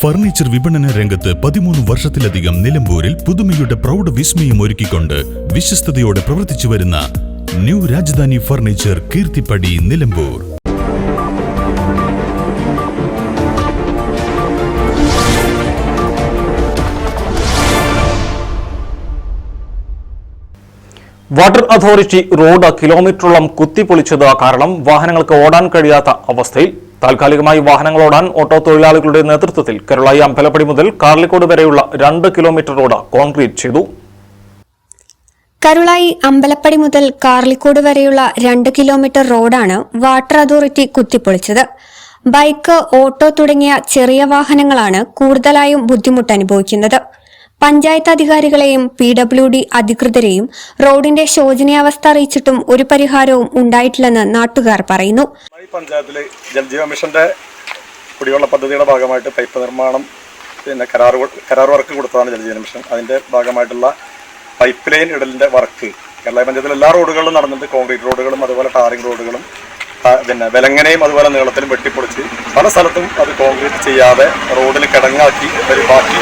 Furniture വിപണന രംഗത്ത് പതിമൂന്ന് വർഷത്തിലധികം നിലമ്പൂരിൽ പുതുമയുടെ പ്രൗഢ വിസ്മയം ഒരുക്കിക്കൊണ്ട് വിശ്വസ്തയോടെ പ്രവർത്തിച്ചു വരുന്ന new Rajadhani furniture Keerthippadi Nilambur. Water authority road കിലോമീറ്ററോളം കുത്തിപ്പൊളിച്ചത് കാരണം വാഹനങ്ങൾക്ക് ഓടാൻ കഴിയാത്ത അവസ്ഥയിൽ താൽക്കാലികമായി വാഹനങ്ങൾ ഓടാൻ ഓട്ടോ തൊഴിലാളികളുടെ നേതൃത്വത്തിൽ കരുളായി അമ്പലപ്പടി മുതൽ കാർലിക്കോട് വരെയുള്ള രണ്ട് കിലോമീറ്റർ റോഡ് കോൺക്രീറ്റ് ചെയ്തു. കരുളായി അമ്പലപ്പടി മുതൽ കാർലിക്കോട് വരെയുള്ള രണ്ട് കിലോമീറ്റർ റോഡാണ് വാട്ടർ അതോറിറ്റി കുത്തിപ്പൊളിച്ചത്. ബൈക്ക് ഓട്ടോ തുടങ്ങിയ ചെറിയ വാഹനങ്ങളാണ് കൂടുതലായും ബുദ്ധിമുട്ട് അനുഭവിക്കുന്നത് പഞ്ചായത്ത് അധികാരികളെയും പി ഡബ്ല്യു ഡി അധികൃതരെയും റോഡിന്റെ ശോചനീയാവസ്ഥ അറിയിച്ചിട്ടും ഒരു പരിഹാരവും ഉണ്ടായിട്ടില്ലെന്ന് നാട്ടുകാർ പറയുന്നു. പഞ്ചായത്തിലെ ജൽജീവൻ മിഷന്റെ കുടിവെള്ള പദ്ധതിയുടെ ഭാഗമായിട്ട് പൈപ്പ് നിർമ്മാണം പിന്നെ കരാർ കരാർ വർക്ക് കൊടുത്തതാണ് ജലജീവൻ മിഷൻ. അതിന്റെ ഭാഗമായിട്ടുള്ള പൈപ്പ് ലൈൻ ഇടലിന്റെ വർക്ക് കേരള പഞ്ചായത്തിലെ എല്ലാ റോഡുകളിലും നടന്നിട്ട് കോൺക്രീറ്റ് റോഡുകളും അതുപോലെ ടാറിംഗ് റോഡുകളും പിന്നെ വിലങ്ങനെയും അതുപോലെ നീളത്തിലും വെട്ടിപ്പൊളിച്ച് പല സ്ഥലത്തും അത് കോൺക്രീറ്റ് ചെയ്യാതെ റോഡിൽ കിടങ്ങാക്കി ഒരു ബാക്കി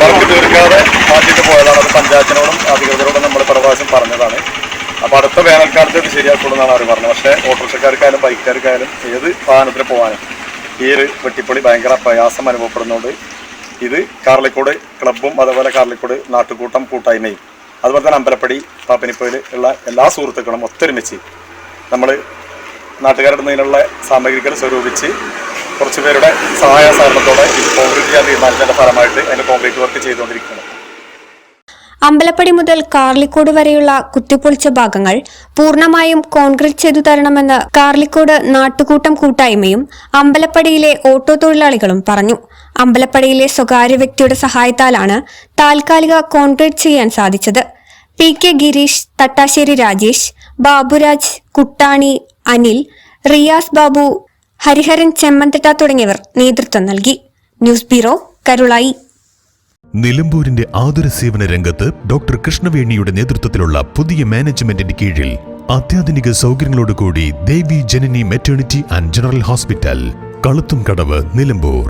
വർക്ക് തീർക്കാതെ മാറ്റിയിട്ട് പോയതാണ് അത് പഞ്ചായത്തിനോടും അധികൃതരോടും നമ്മൾ പ്രവാസം പറഞ്ഞതാണ്. അപ്പൊ അടുത്ത വേനൽക്കാലത്ത് ഇത് ശരിയാക്കുള്ളൂ എന്നാണ് അവർ പറഞ്ഞത്. പക്ഷേ ഓട്ടോറിക്ഷക്കാർക്കായാലും ബൈക്കുകാർക്കായാലും ഏത് വാഹനത്തിന് പോകാനും ഈ ഒരു വെട്ടിപ്പൊളി ഭയങ്കര പ്രയാസം അനുഭവപ്പെടുന്നുണ്ട്. ഇത് കാർലിക്കോട് ക്ലബും അതുപോലെ കാർലിക്കോട് നാട്ടുകൂട്ടം കൂട്ടായ്മയും അതുപോലെ തന്നെ അമ്പലപ്പടി പാപ്പനിപ്പോയിൽ ഉള്ള എല്ലാ സുഹൃത്തുക്കളും ഒത്തൊരുമിച്ച് നമ്മൾ നാട്ടുകാരുടെ നിന്നുള്ള സാമഗ്രികൾ സ്വരൂപിച്ച് കുറച്ച് പേരുടെ സഹായ സഹകരണത്തോടെ ഇത് കോൺക്രീറ്റ് ചെയ്യാൻ തീരുമാനിച്ചതിന്റെ ഫലമായിട്ട് അതിന്റെ കോൺക്രീറ്റ് വർക്ക് ചെയ്തുകൊണ്ടിരിക്കുന്നത് അമ്പലപ്പടി മുതൽ കാർലിക്കോട് വരെയുള്ള കുത്തിപ്പൊളിച്ച ഭാഗങ്ങൾ പൂർണമായും കോൺക്രീറ്റ് ചെയ്തു തരണമെന്ന് കാർലിക്കോട് നാട്ടുകൂട്ടം കൂട്ടായ്മയും അമ്പലപ്പടിയിലെ ഓട്ടോ തൊഴിലാളികളും പറഞ്ഞു. അമ്പലപ്പടിയിലെ സ്വകാര്യ വ്യക്തിയുടെ സഹായത്താലാണ് താൽക്കാലിക കോൺക്രീറ്റ് ചെയ്യാൻ സാധിച്ചത്. പി കെ ഗിരീഷ് തട്ടാശ്ശേരി രാജേഷ് ബാബുരാജ് കുട്ടാണി അനിൽ റിയാസ് ബാബു ഹരിഹരൻ ചെമ്മന്തിട്ട തുടങ്ങിയവർ നേതൃത്വം നൽകി. News bureau Karulai. നിലമ്പൂരിന്റെ ആതുര സേവന രംഗത്ത് ഡോക്ടർ കൃഷ്ണവേണിയുടെ നേതൃത്വത്തിലുള്ള പുതിയ മാനേജ്മെന്റിന്റെ കീഴിൽ അത്യാധുനിക സൗകര്യങ്ങളോടുകൂടി Devi Janani maternity and general hospital കളുത്തും കടവ് നിലമ്പൂർ.